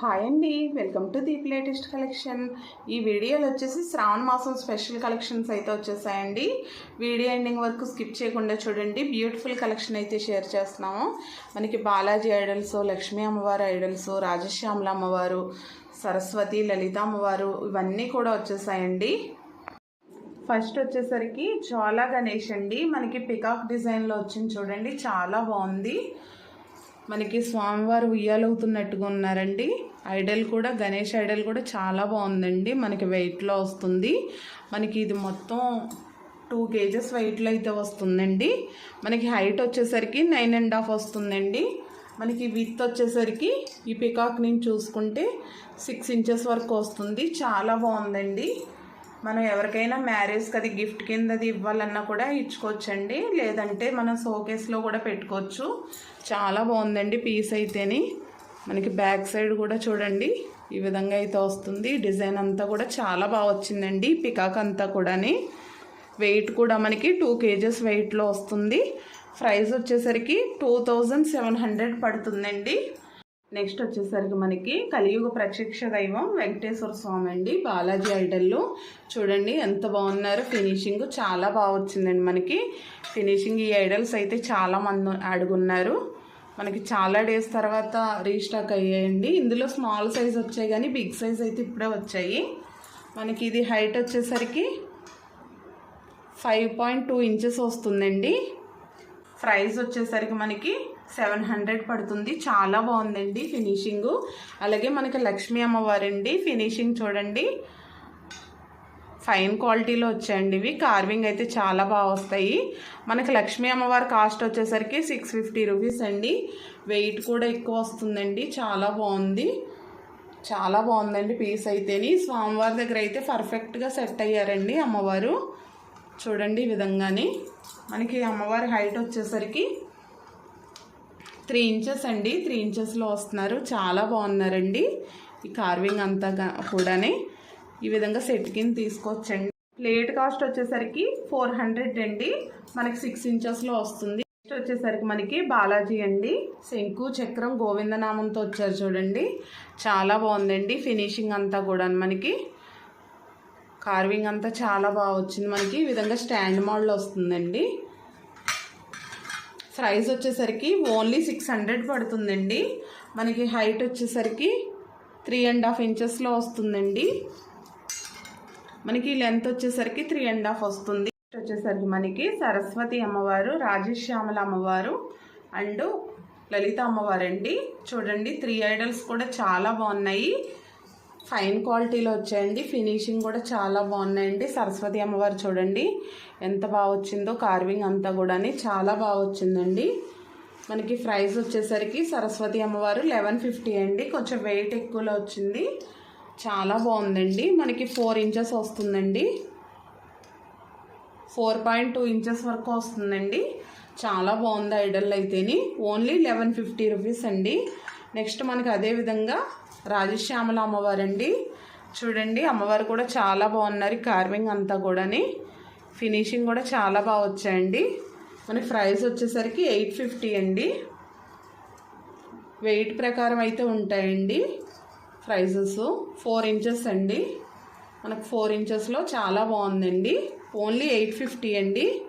Hi అండి welcome to Deep latest collection ఈ వీడియోలో వచ్చేసి శ్రావణ మాసం స్పెషల్ కలెక్షన్స్ అయితే వచ్చేసాయండి. వీడియో ఎండింగ్ వరకు స్కిప్ చేయకుండా చూడండి. బ్యూటిఫుల్ కలెక్షన్ అయితే షేర్ చేస్తున్నాము. మనకి బాలాజీ ఐడల్స్ లక్ష్మీ అమ్మవారు ఐడల్స్ రాజశ్యామల అమ్మవారు సరస్వతి లలిత అమ్మవారు ఇవన్నీ కూడా వచ్చేసాయండి. ఫస్ట్ వచ్చేసరికి చాలా గణేష్ అండి. మనకి పికాక్ డిజైన్లో వచ్చింది చూడండి. చాలా బాగుంది. మనకి స్వామివారు ఉయ్యాలవుతున్నట్టుగా ఉన్నారండి. ఐడల్ కూడా గణేష్ ఐడల్ కూడా చాలా బాగుందండి. మనకి వెయిట్లో వస్తుంది. మనకి ఇది మొత్తం టూ కేజెస్ వెయిట్లో అయితే వస్తుందండి. మనకి హైట్ వచ్చేసరికి నైన్ అండ్ హాఫ్ వస్తుందండి. మనకి విత్ వచ్చేసరికి ఈ పికాక్ నుంచి చూసుకుంటే సిక్స్ ఇంచెస్ వరకు వస్తుంది. చాలా బాగుందండి. మనం ఎవరికైనా మ్యారేజ్కి అది గిఫ్ట్ కింద అది ఇవ్వాలన్నా కూడా ఇచ్చుకోవచ్చండి. లేదంటే మనం షోకేస్లో కూడా పెట్టుకోవచ్చు. చాలా బాగుందండి పీస్ అయితేని. మనకి బ్యాక్ సైడ్ కూడా చూడండి. ఈ విధంగా అయితే వస్తుంది. డిజైన్ అంతా కూడా చాలా బాగా వచ్చిందండి. పికాక్ అంతా కూడాని. వెయిట్ కూడా మనకి టూ కేజెస్ వెయిట్లో వస్తుంది. ప్రైస్ వచ్చేసరికి టూ థౌజండ్ సెవెన్ హండ్రెడ్ పడుతుందండి. నెక్స్ట్ వచ్చేసరికి మనకి కలియుగ ప్రత్యక్ష దైవం వెంకటేశ్వర స్వామి అండి బాలాజీ ఐడల్లో చూడండి ఎంత బాగున్నారు ఫినిషింగ్ చాలా బాగా వచ్చిందండి మనకి. ఫినిషింగ్ ఈ ఐడల్స్ అయితే చాలా మంది అడుగున్నారు మనకి చాలా డేస్ తర్వాత రీస్టాక్ అయ్యాయండి. ఇందులో స్మాల్ సైజ్ వచ్చాయి కానీ బిగ్ సైజ్ అయితే ఇప్పుడే వచ్చాయి. మనకి ఇది హైట్ వచ్చేసరికి ఫైవ్ పాయింట్ టూ ఇంచెస్ వస్తుందండి. ప్రైస్ వచ్చేసరికి మనకి సెవెన్ హండ్రెడ్ పడుతుంది. చాలా బాగుందండి ఫినిషింగ్. అలాగే మనకి లక్ష్మీ అమ్మవారండి. ఫినిషింగ్ చూడండి. ఫైన్ క్వాలిటీలో వచ్చాయండి ఇవి. కార్వింగ్ అయితే చాలా బాగా వస్తాయి. మనకి లక్ష్మీ అమ్మవారి కాస్ట్ వచ్చేసరికి సిక్స్ ఫిఫ్టీ రూపీస్ అండి. వెయిట్ కూడా ఎక్కువ వస్తుందండి. చాలా బాగుంది. చాలా బాగుందండి పీస్ అయితేని. స్వామివారి దగ్గర అయితే పర్ఫెక్ట్గా సెట్ అయ్యారండి అమ్మవారు. చూడండి ఈ విధంగానే. మనకి అమ్మవారి హైట్ వచ్చేసరికి త్రీ ఇంచెస్ అండి. త్రీ ఇంచెస్లో వస్తున్నారు. చాలా బాగున్నారండి. ఈ కార్వింగ్ అంతా కూడానే. ఈ విధంగా సెట్ కింద తీసుకోవచ్చండి ప్లేట్ కాస్ట్ వచ్చేసరికి ఫోర్ హండ్రెడ్ అండి. మనకి సిక్స్ ఇంచెస్లో వస్తుంది. నెక్స్ట్ వచ్చేసరికి మనకి బాలాజీ అండి. శంకు చక్రం గోవిందనామంతో వచ్చారు చూడండి. చాలా బాగుందండి. ఫినిషింగ్ అంతా కూడా మనకి. కార్వింగ్ అంతా చాలా బాగా వచ్చింది. మనకి ఈ విధంగా స్టాండ్ మోడల్ వస్తుందండి. ప్రైస్ వచ్చేసరికి ఓన్లీ సిక్స్ హండ్రెడ్ పడుతుందండి. మనకి హైట్ వచ్చేసరికి త్రీ అండ్ హాఫ్ ఇంచెస్లో వస్తుందండి. మనకి లెంత్ వచ్చేసరికి త్రీ అండ్ హాఫ్ వస్తుంది. వచ్చేసరికి మనకి సరస్వతి అమ్మవారు రాజశ్యామల అమ్మవారు అండ్ లలిత అమ్మవారు అండి చూడండి త్రీ ఐడల్స్ కూడా చాలా బాగున్నాయి. ఫైన్ క్వాలిటీలో వచ్చాయండి. ఫినిషింగ్ కూడా చాలా బాగున్నాయండి. సరస్వతి అమ్మవారు చూడండి. ఎంత బాగా వచ్చిందో కార్వింగ్ అంతా కూడా చాలా బాగా వచ్చిందండి. మనకి ప్రైస్ వచ్చేసరికి సరస్వతి అమ్మవారు లెవెన్ ఫిఫ్టీ అండి. కొంచెం వెయిట్ ఎక్కువలో వచ్చింది. చాలా బాగుందండి. మనకి ఫోర్ ఇంచెస్ వస్తుందండి. ఫోర్ పాయింట్ టూ ఇంచెస్ వరకు వస్తుందండి. చాలా బాగుంది ఐడల్ అయితేని. ఓన్లీ లెవెన్ ఫిఫ్టీ రూపీస్ అండి. నెక్స్ట్ మనకి అదే విధంగా రాజశ్యామల అమ్మవారు అండి చూడండి అమ్మవారు కూడా చాలా బాగున్నారు. కార్వింగ్ అంతా కూడాని. ఫినిషింగ్ కూడా చాలా బాగా వచ్చాయండి. మనకి ప్రైస్ వచ్చేసరికి ఎయిట్ ఫిఫ్టీ అండి. వెయిట్ ప్రకారం అయితే ఉంటాయండి. ప్రైజెస్ ఫోర్ ఇంచెస్ అండి. మనకు ఫోర్ ఇంచెస్లో చాలా బాగుందండి. ఓన్లీ ఎయిట్ ఫిఫ్టీ అండి.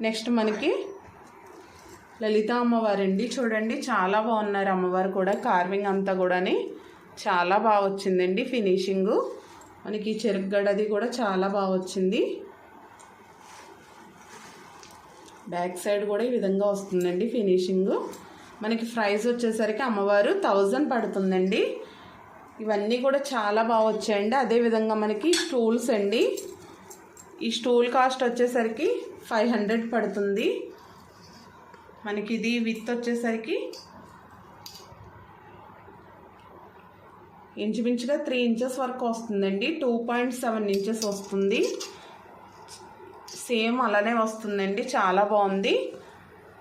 నెక్స్ట్ మనకి లలిత అమ్మవారండి. చూడండి చాలా బాగున్నారు అమ్మవారు కూడా. కార్వింగ్ అంతా కూడాని. చాలా బాగా వచ్చిందండి ఫినిషింగు. మనకి చెరుగ్గడది కూడా చాలా బాగా వచ్చింది. బ్యాక్ సైడ్ కూడా ఈ విధంగా వస్తుందండి ఫినిషింగు. మనకి ప్రైస్ వచ్చేసరికి అమ్మవారు థౌజండ్ పడుతుందండి. ఇవన్నీ కూడా చాలా బాగా వచ్చాయండి. అదేవిధంగా మనకి స్టూల్స్ అండి. ఈ స్టూల్ కాస్ట్ వచ్చేసరికి ఫైవ్ హండ్రెడ్ పడుతుంది. మనకి ఇది విత్ వచ్చేసరికి ఇంచుమించుగా త్రీ ఇంచెస్ వరకు వస్తుందండి. టూ పాయింట్ సెవెన్ ఇంచెస్ వస్తుంది. సేమ్ అలానే వస్తుందండి. చాలా బాగుంది.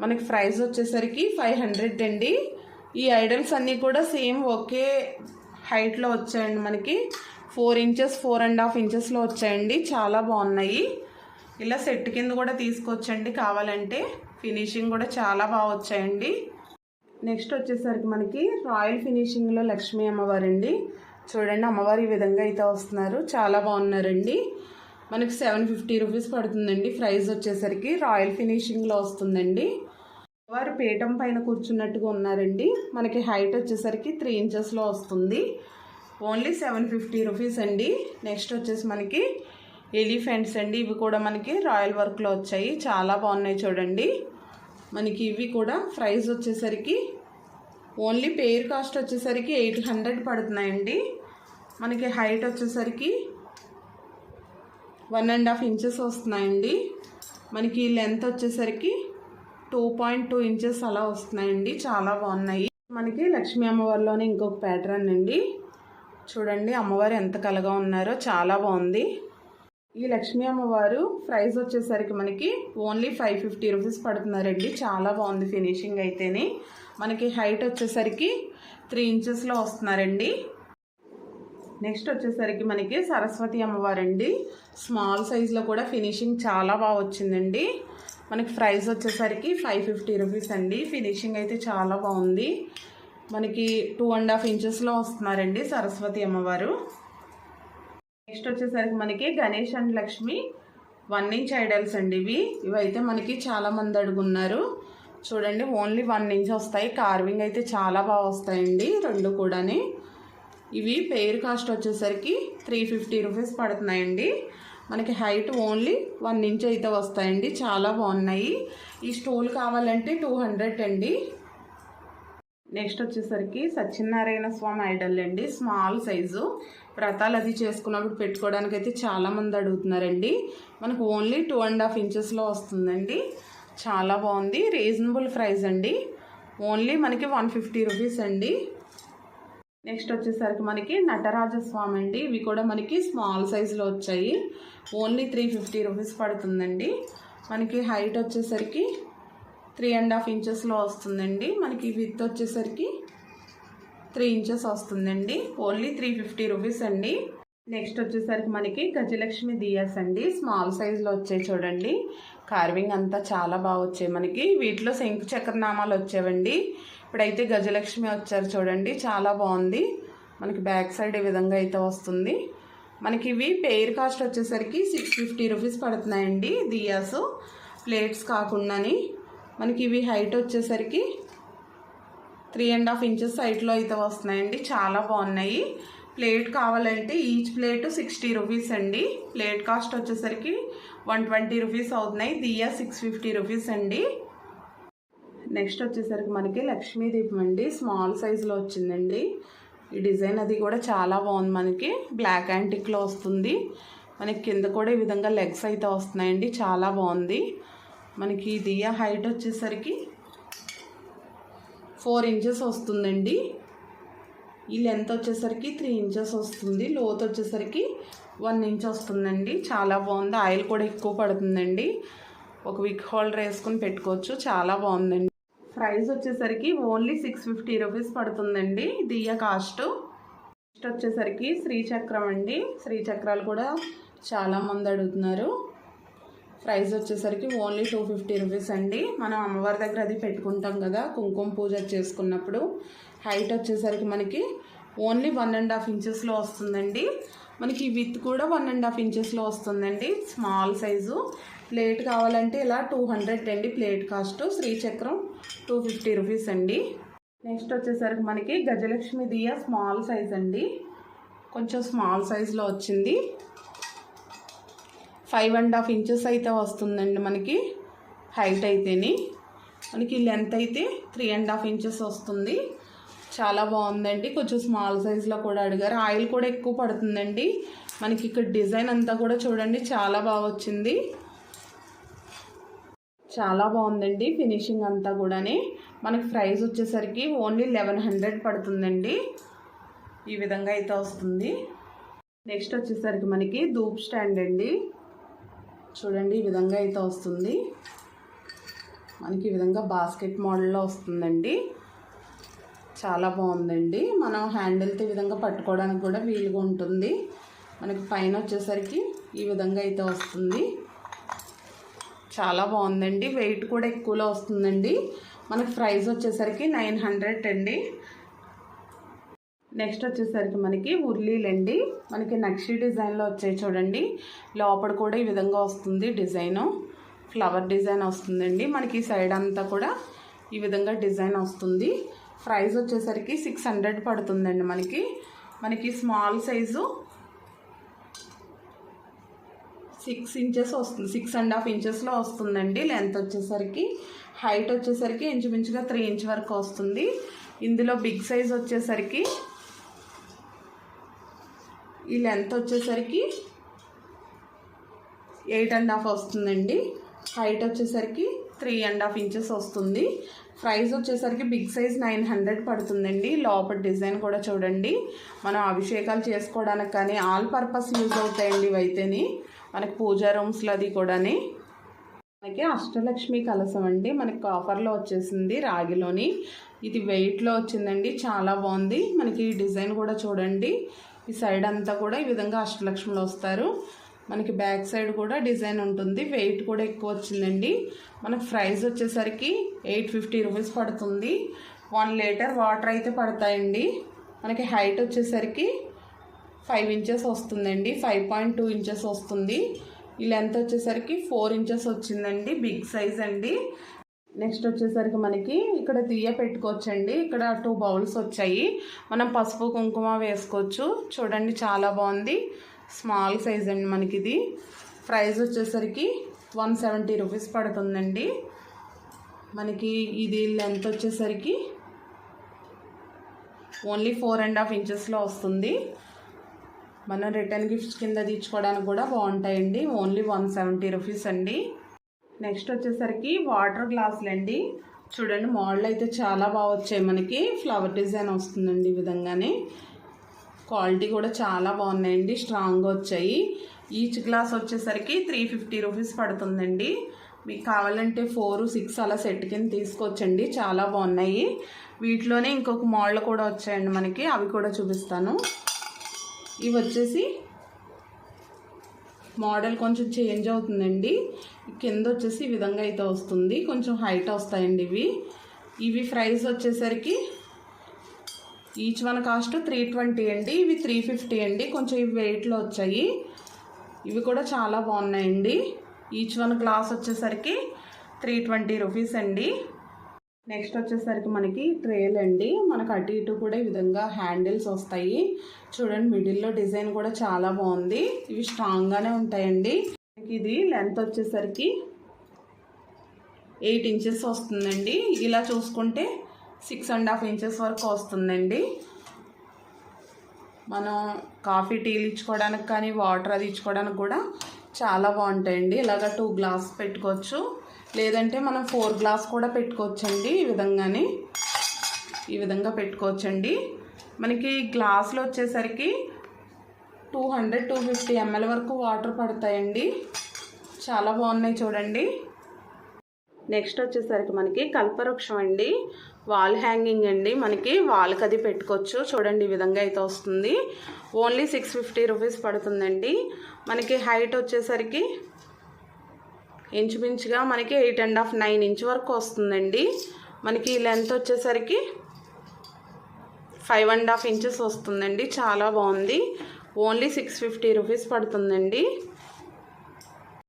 మనకి ప్రైస్ వచ్చేసరికి ఫైవ్ హండ్రెడ్ అండి. ఈ ఐడల్స్ అన్నీ కూడా సేమ్ ఒకే హైట్లో వచ్చాయండి మనకి. Four inches four and half ఇంచెస్లో వచ్చాయండి. చాలా బాగున్నాయి. ఇలా సెట్ కింద కూడా తీసుకొచ్చండి కావాలంటే. ఫినిషింగ్ కూడా చాలా బాగా వచ్చాయండి. నెక్స్ట్ వచ్చేసరికి మనకి రాయల్ ఫినిషింగ్లో లక్ష్మీ అమ్మవారండి. చూడండి అమ్మవారు ఈ విధంగా అయితే వస్తున్నారు. చాలా బాగున్నారండి. మనకి సెవెన్ ఫిఫ్టీ రూపీస్ పడుతుందండి. ప్రైస్ వచ్చేసరికి రాయల్ ఫినిషింగ్లో వస్తుందండి. వారు పీఠం పైన కూర్చున్నట్టుగా ఉన్నారండి. మనకి హైట్ వచ్చేసరికి త్రీ ఇంచెస్లో వస్తుంది. ఓన్లీ సెవెన్ ఫిఫ్టీ రూపీస్ అండి. నెక్స్ట్ వచ్చేసి మనకి ఎలిఫెంట్స్ అండి. ఇవి కూడా మనకి రాయల్ వర్క్లో వచ్చాయి. చాలా బాగున్నాయి చూడండి. మనకి ఇవి కూడా ప్రైస్ వచ్చేసరికి ఓన్లీ పేర్ కాస్ట్ వచ్చేసరికి ఎయిట్ హండ్రెడ్ పడుతున్నాయండి. మనకి హైట్ వచ్చేసరికి వన్ అండ్ హాఫ్ ఇంచెస్ వస్తున్నాయండి. మనకి లెంత్ వచ్చేసరికి టూ పాయింట్ టూ ఇంచెస్ అలా వస్తున్నాయండి. చాలా బాగున్నాయి. మనకి లక్ష్మీ అమ్మవారిలోనే ఇంకొక ప్యాటర్న్ అండి. చూడండి అమ్మవారు ఎంత కలగా ఉన్నారో చాలా బాగుంది. ఈ లక్ష్మీ అమ్మవారు ప్రైస్ వచ్చేసరికి మనకి ఓన్లీ ఫైవ్ ఫిఫ్టీ రూపీస్ పడుతున్నారండి. చాలా బాగుంది ఫినిషింగ్ అయితేనే. మనకి హైట్ వచ్చేసరికి త్రీ ఇంచెస్లో వస్తున్నారండి. నెక్స్ట్ వచ్చేసరికి మనకి సరస్వతి అమ్మవారండి. స్మాల్ సైజులో కూడా ఫినిషింగ్ చాలా బాగా వచ్చిందండి. మనకి ప్రైస్ వచ్చేసరికి ఫైవ్ ఫిఫ్టీ రూపీస్ అండి. ఫినిషింగ్ అయితే చాలా బాగుంది. మనకి టూ అండ్ హాఫ్ ఇంచెస్లో వస్తున్నారండి సరస్వతి అమ్మవారు. నెక్స్ట్ వచ్చేసరికి మనకి Ganesh and Lakshmi one inch idols అండి ఇవి. ఇవైతే మనకి చాలా మంది అడుగున్నారు. చూడండి ఓన్లీ వన్ ఇంచ్ వస్తాయి. కార్వింగ్ అయితే చాలా బాగా వస్తాయండి రెండు కూడాని. ఇవి పెయిర్ కాస్ట్ వచ్చేసరికి త్రీ ఫిఫ్టీ రూపీస్ పడుతున్నాయండి. మనకి హైట్ ఓన్లీ వన్ ఇంచ్ అయితే వస్తాయండి. చాలా బాగున్నాయి. ఈ స్టూల్ కావాలంటే టూ హండ్రెడ్ అండి. నెక్స్ట్ వచ్చేసరికి సత్యనారాయణ స్వామి ఐడల్ అండి. Small size. వ్రతాలు అది చేసుకున్నప్పుడు పెట్టుకోవడానికి అయితే చాలామంది అడుగుతున్నారండి. మనకు ఓన్లీ టూ అండ్ హాఫ్ ఇంచెస్లో వస్తుందండి. చాలా బాగుంది. రీజనబుల్ ప్రైస్ అండి. ఓన్లీ మనకి వన్ ఫిఫ్టీ రూపీస్ అండి. నెక్స్ట్ వచ్చేసరికి మనకి నటరాజస్వామి అండి. ఇవి కూడా మనకి స్మాల్ సైజులో వచ్చాయి. ఓన్లీ త్రీ ఫిఫ్టీ రూపీస్ పడుతుందండి. మనకి హైట్ వచ్చేసరికి త్రీ అండ్ హాఫ్ ఇంచెస్లో వస్తుందండి. మనకి విత్ వచ్చేసరికి త్రీ ఇంచెస్ వస్తుందండి. ఓన్లీ త్రీ ఫిఫ్టీ రూపీస్ అండి. నెక్స్ట్ వచ్చేసరికి మనకి గజలక్ష్మి దియాస్ అండి. స్మాల్ సైజులో వచ్చాయి చూడండి. కార్వింగ్ అంతా చాలా బాగా వచ్చాయి మనకి. వీటిలో శంకు చక్రనామాలు వచ్చేవండి. ఇప్పుడైతే గజలక్ష్మి వచ్చారు చూడండి. చాలా బాగుంది. మనకి బ్యాక్ సైడ్ ఈ విధంగా అయితే వస్తుంది. మనకి ఇవి పెయిర్ కాస్ట్ వచ్చేసరికి సిక్స్ ఫిఫ్టీ రూపీస్ పడుతున్నాయండి దియాసు. ప్లేట్స్ కాకుండాని. మనకి ఇవి హైట్ వచ్చేసరికి త్రీ అండ్ హాఫ్ ఇంచెస్ హైట్లో అయితే వస్తున్నాయండి. చాలా బాగున్నాయి. ప్లేట్ కావాలంటే ఈచ్ ప్లేట్ సిక్స్టీ రూపీస్ అండి. ప్లేట్ కాస్ట్ వచ్చేసరికి వన్ ట్వంటీ రూపీస్ అవుతున్నాయి. దియా సిక్స్ ఫిఫ్టీ రూపీస్ అండి. నెక్స్ట్ వచ్చేసరికి మనకి లక్ష్మీ దీపం అండి. స్మాల్ సైజులో వచ్చిందండి. ఈ డిజైన్ అది కూడా చాలా బాగుంది మనకి. బ్లాక్ యాంటిక్లో వస్తుంది. మనకి కింద కూడా ఈ విధంగా లెగ్స్ అయితే వస్తున్నాయండి. చాలా బాగుంది. మనకి దియా హైట్ వచ్చేసరికి ఫోర్ ఇంచెస్ వస్తుందండి. ఈ లెంత్ వచ్చేసరికి త్రీ ఇంచెస్ వస్తుంది. లోత్ వచ్చేసరికి వన్ ఇంచ్ వస్తుందండి. చాలా బాగుంది. ఆయిల్ కూడా ఎక్కువ పడుతుందండి. ఒక విక్ హోల్డర్ వేసుకొని పెట్టుకోవచ్చు. చాలా బాగుందండి. ప్రైస్ వచ్చేసరికి ఓన్లీ సిక్స్ ఫిఫ్టీ రూపీస్ పడుతుందండి. దియ్య కాస్ట్. నెక్స్ట్ వచ్చేసరికి శ్రీచక్రం అండి. శ్రీచక్రాలు కూడా చాలామంది అడుగుతున్నారు. ప్రైస్ వచ్చేసరికి ఓన్లీ టూ ఫిఫ్టీ రూపీస్ అండి. మనం అమ్మవారి దగ్గర అది పెట్టుకుంటాం కదా కుంకుమ పూజ చేసుకున్నప్పుడు. హైట్ వచ్చేసరికి మనకి ఓన్లీ వన్ అండ్ హాఫ్ ఇంచెస్లో వస్తుందండి. మనకి విత్ కూడా వన్ అండ్ హాఫ్ ఇంచెస్లో వస్తుందండి. స్మాల్ సైజు ప్లేట్ కావాలంటే ఇలా టూ హండ్రెడ్ అండి ప్లేట్ కాస్ట్. శ్రీచక్రం టూ ఫిఫ్టీ రూపీస్ అండి. నెక్స్ట్ వచ్చేసరికి మనకి గజలక్ష్మి దియ స్మాల్ సైజ్ అండి. కొంచెం స్మాల్ సైజులో వచ్చింది. ఫైవ్ అండ్ హాఫ్ ఇంచెస్ అయితే వస్తుందండి మనకి. హైట్ అయితేని. మనకి లెంత్ అయితే త్రీ అండ్ హాఫ్ ఇంచెస్ వస్తుంది. చాలా బాగుందండి. కొంచెం స్మాల్ సైజులో కూడా అడిగారు. ఆయిల్ కూడా ఎక్కువ పడుతుందండి. మనకి ఇక్కడ డిజైన్ అంతా కూడా చూడండి. చాలా బాగా వచ్చింది. చాలా బాగుందండి ఫినిషింగ్ అంతా కూడాని. మనకి ప్రైస్ వచ్చేసరికి ఓన్లీ లెవెన్ హండ్రెడ్ పడుతుందండి. ఈ విధంగా అయితే వస్తుంది. నెక్స్ట్ వచ్చేసరికి మనకి ధూప్ స్టాండ్ అండి. చూడండి ఈ విధంగా అయితే వస్తుంది. మనకి ఈ విధంగా బాస్కెట్ మోడల్లో వస్తుందండి. చాలా బాగుందండి. మనం హ్యాండిల్తో ఈ విధంగా పట్టుకోవడానికి కూడా వీలుగా ఉంటుంది. మనకి పైన వచ్చేసరికి ఈ విధంగా అయితే వస్తుంది. చాలా బాగుందండి. వెయిట్ కూడా ఎక్కువలో వస్తుందండి. మనకి ప్రైస్ వచ్చేసరికి నైన్ హండ్రెడ్ అండి. నెక్స్ట్ వచ్చేసరికి మనకి ఉర్లీలండి. మనకి నక్షి డిజైన్లో వచ్చాయి చూడండి. లోపల కూడా ఈ విధంగా వస్తుంది డిజైను. ఫ్లవర్ డిజైన్ వస్తుందండి. మనకి ఈ సైడ్ అంతా కూడా ఈ విధంగా డిజైన్ వస్తుంది. ప్రైస్ వచ్చేసరికి సిక్స్ హండ్రెడ్ పడుతుందండి మనకి. మనకి స్మాల్ సైజు సిక్స్ ఇంచెస్ వస్తుంది. సిక్స్ అండ్ హాఫ్ ఇంచెస్లో వస్తుందండి. లెంత్ వచ్చేసరికి. హైట్ వచ్చేసరికి ఇంచుమించుగా త్రీ ఇంచ్ వరకు వస్తుంది. ఇందులో బిగ్ సైజ్ వచ్చేసరికి ఈ లెంత్ వచ్చేసరికి ఎయిట్ అండ్ హాఫ్ వస్తుందండి. హైట్ వచ్చేసరికి త్రీ అండ్ హాఫ్ ఇంచెస్ వస్తుంది. ప్రైస్ వచ్చేసరికి బిగ్ సైజ్ నైన్ హండ్రెడ్ పడుతుందండి. లోపల డిజైన్ కూడా చూడండి. మనం అభిషేకాలు చేసుకోవడానికి కానీ ఆల్ పర్పస్ యూజ్ అవుతాయండి ఇవైతేని మనకి పూజా రూమ్స్లో అది కూడాని. మనకి అష్టలక్ష్మి కలసం అండి. మనకి ఆఫర్లో వచ్చేసింది రాగిలోని. ఇది వెయిట్లో వచ్చిందండి. చాలా బాగుంది. మనకి ఈ డిజైన్ కూడా చూడండి. ఈ సైడ్ అంతా కూడా ఈ విధంగా అష్టలక్ష్ములు వస్తారు. మనకి బ్యాక్ సైడ్ కూడా డిజైన్ ఉంటుంది. వెయిట్ కూడా ఎక్కువ వచ్చిందండి. మనకు ప్రైస్ వచ్చేసరికి ఎయిట్ ఫిఫ్టీ రూపీస్ పడుతుంది. వన్ లీటర్ వాటర్ అయితే పడతాయండి. మనకి హైట్ వచ్చేసరికి ఫైవ్ ఇంచెస్ వస్తుందండి. ఫైవ్ పాయింట్ టూ ఇంచెస్ వస్తుంది. ఈ లెంత్ వచ్చేసరికి ఫోర్ ఇంచెస్ వచ్చిందండి. బిగ్ సైజ్ అండి. నెక్స్ట్ వచ్చేసరికి మనకి ఇక్కడ తీయ పెట్టుకోవచ్చండి. ఇక్కడ టూ బౌల్స్ వచ్చాయి. మనం పసుపు కుంకుమ వేసుకోవచ్చు. చూడండి చాలా బాగుంది. స్మాల్ సైజ్ అండి మనకి ఇది ప్రైస్ వచ్చేసరికి వన్ సెవెంటీ రూపీస్ పడుతుందండి. మనకి ఇది లెంత్ వచ్చేసరికి ఓన్లీ ఫోర్ అండ్ హాఫ్ ఇంచెస్లో వస్తుంది. మనం రిటర్న్ గిఫ్ట్స్ కింద తీసుకోవడానికి కూడా బాగుంటాయండి. ఓన్లీ వన్ సెవెంటీ రూపీస్ అండి. నెక్స్ట్ వచ్చేసరికి వాటర్ గ్లాసులు అండి చూడండి మోడల్ అయితే చాలా బాగా వచ్చాయి మనకి. ఫ్లవర్ డిజైన్ వస్తుందండి ఈ విధంగానే. క్వాలిటీ కూడా చాలా బాగున్నాయండి స్ట్రాంగ్గా వచ్చాయి. ఈచ్ గ్లాస్ వచ్చేసరికి త్రీ ఫిఫ్టీ రూపీస్ పడుతుందండి. మీకు కావాలంటే ఫోర్ సిక్స్ అలా సెట్ కింద తీసుకొచ్చండి చాలా బాగున్నాయి. వీటిలోనే ఇంకొక మోడల్ కూడా వచ్చాయండి మనకి అవి కూడా చూపిస్తాను. ఇవి వచ్చేసి మోడల్ కొంచెం చేంజ్ అవుతుందండి. కింద వచ్చేసి ఈ విధంగా అయితే వస్తుంది. కొంచెం హైట్ వస్తాయండి ఇవి. ఇవి ప్రైస్ వచ్చేసరికి each one cost three twenty అండి. ఇవి త్రీ ఫిఫ్టీ అండి. కొంచెం ఇవి వెయిట్లో వచ్చాయి. ఇవి కూడా చాలా బాగున్నాయండి. ఈచ్ వన్ గ్లాస్ వచ్చేసరికి త్రీ ట్వంటీ రూపీస్ అండి. నెక్స్ట్ వచ్చేసరికి మనకి ట్రేల్ అండి. మనకు అటు ఇటు కూడా ఈ విధంగా హ్యాండిల్స్ వస్తాయి. చూడండి మిడిల్లో డిజైన్ కూడా చాలా బాగుంది. ఇవి స్ట్రాంగ్గానే ఉంటాయండి. ఇది లెంత్ వచ్చేసరికి ఎయిట్ ఇంచెస్ వస్తుందండి. ఇలా చూసుకుంటే సిక్స్ అండ్ హాఫ్ ఇంచెస్ వరకు వస్తుందండి. మనం కాఫీ టీలు ఇచ్చుకోవడానికి కానీ వాటర్ అది ఇచ్చుకోవడానికి కూడా చాలా బాగుంటాయండి. ఇలాగ టూ గ్లాస్ పెట్టుకోవచ్చు. లేదంటే మనం ఫోర్ గ్లాస్ కూడా పెట్టుకోవచ్చండి ఈ విధంగానే. ఈ విధంగా పెట్టుకోవచ్చండి. మనకి గ్లాసులు వచ్చేసరికి two hundred two fifty ML వరకు వాటర్ పడతాయండి. చాలా బాగున్నాయి చూడండి. నెక్స్ట్ వచ్చేసరికి మనకి కల్పవృక్షం అండి. వాల్ హ్యాంగింగ్ అండి. మనకి వాల్కి అది పెట్టుకోవచ్చు. చూడండి ఈ విధంగా అయితే వస్తుంది. ఓన్లీ సిక్స్ ఫిఫ్టీ రూపీస్ పడుతుందండి. మనకి హైట్ వచ్చేసరికి ఇంచుమించుగా మనకి eight and half nine inch వరకు వస్తుందండి. మనకి లెంత్ వచ్చేసరికి ఫైవ్ అండ్ హాఫ్ ఇంచెస్ వస్తుందండి. చాలా బాగుంది. ఓన్లీ సిక్స్ ఫిఫ్టీ రూపీస్ పడుతుందండి.